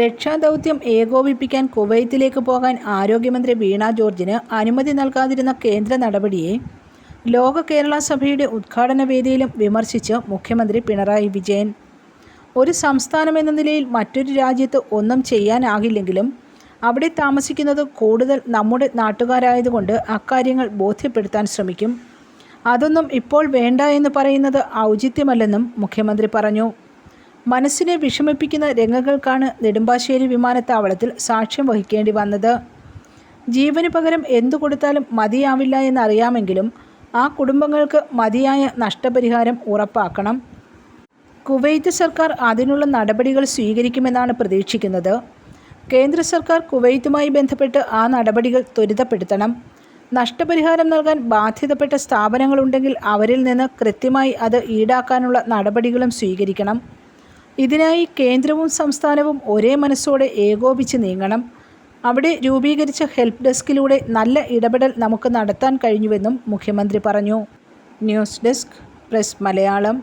രക്ഷാദൗത്യം ഏകോപിപ്പിക്കാൻ കുവൈത്തിലേക്ക് പോകാൻ ആരോഗ്യമന്ത്രി വീണ ജോർജിന് അനുമതി നൽകാതിരുന്ന കേന്ദ്ര നടപടിയെ ലോക കേരള സഭയുടെ ഉദ്ഘാടന വേദിയിലും വിമർശിച്ച് മുഖ്യമന്ത്രി പിണറായി വിജയൻ. ഒരു സംസ്ഥാനം എന്ന നിലയിൽ മറ്റൊരു രാജ്യത്ത് ഒന്നും ചെയ്യാനാകില്ലെങ്കിലും അവിടെ താമസിക്കുന്നത് കൂടുതൽ നമ്മുടെ നാട്ടുകാരായതുകൊണ്ട് അക്കാര്യങ്ങൾ ബോധ്യപ്പെടുത്താൻ ശ്രമിക്കും. അതൊന്നും ഇപ്പോൾ വേണ്ട എന്ന് പറയുന്നത് ഔചിത്യമല്ലെന്നും മുഖ്യമന്ത്രി പറഞ്ഞു. മനസ്സിനെ വിഷമിപ്പിക്കുന്ന രംഗങ്ങൾക്കാണ് നെടുമ്പാശ്ശേരി വിമാനത്താവളത്തിൽ സാക്ഷ്യം വഹിക്കേണ്ടി വന്നത്. ജീവന് പകരം എന്തു കൊടുത്താലും മതിയാവില്ല എന്നറിയാമെങ്കിലും ആ കുടുംബങ്ങൾക്ക് മതിയായ നഷ്ടപരിഹാരം ഉറപ്പാക്കണം. കുവൈത്ത് സർക്കാർ അതിനുള്ള നടപടികൾ സ്വീകരിക്കുമെന്നാണ് പ്രതീക്ഷിക്കുന്നത്. കേന്ദ്ര സർക്കാർ കുവൈത്തുമായി ബന്ധപ്പെട്ട് ആ നടപടികൾ ത്വരിതപ്പെടുത്തണം. നഷ്ടപരിഹാരം നൽകാൻ ബാധ്യതപ്പെട്ട സ്ഥാപനങ്ങളുണ്ടെങ്കിൽ അവരിൽ നിന്ന് കൃത്യമായി അത് ഈടാക്കാനുള്ള നടപടികളും സ്വീകരിക്കണം. ഇതിനായി കേന്ദ്രവും സംസ്ഥാനവും ഒരേ മനസ്സോടെ ഏകോപിച്ച് നീങ്ങണം. അവിടെ രൂപീകരിച്ച ഹെൽപ്പ് ഡെസ്കിലൂടെ നല്ല ഇടപെടൽ നമുക്ക് നടത്താൻ കഴിഞ്ഞുവെന്നും മുഖ്യമന്ത്രി പറഞ്ഞു. News desk Press Malayalam.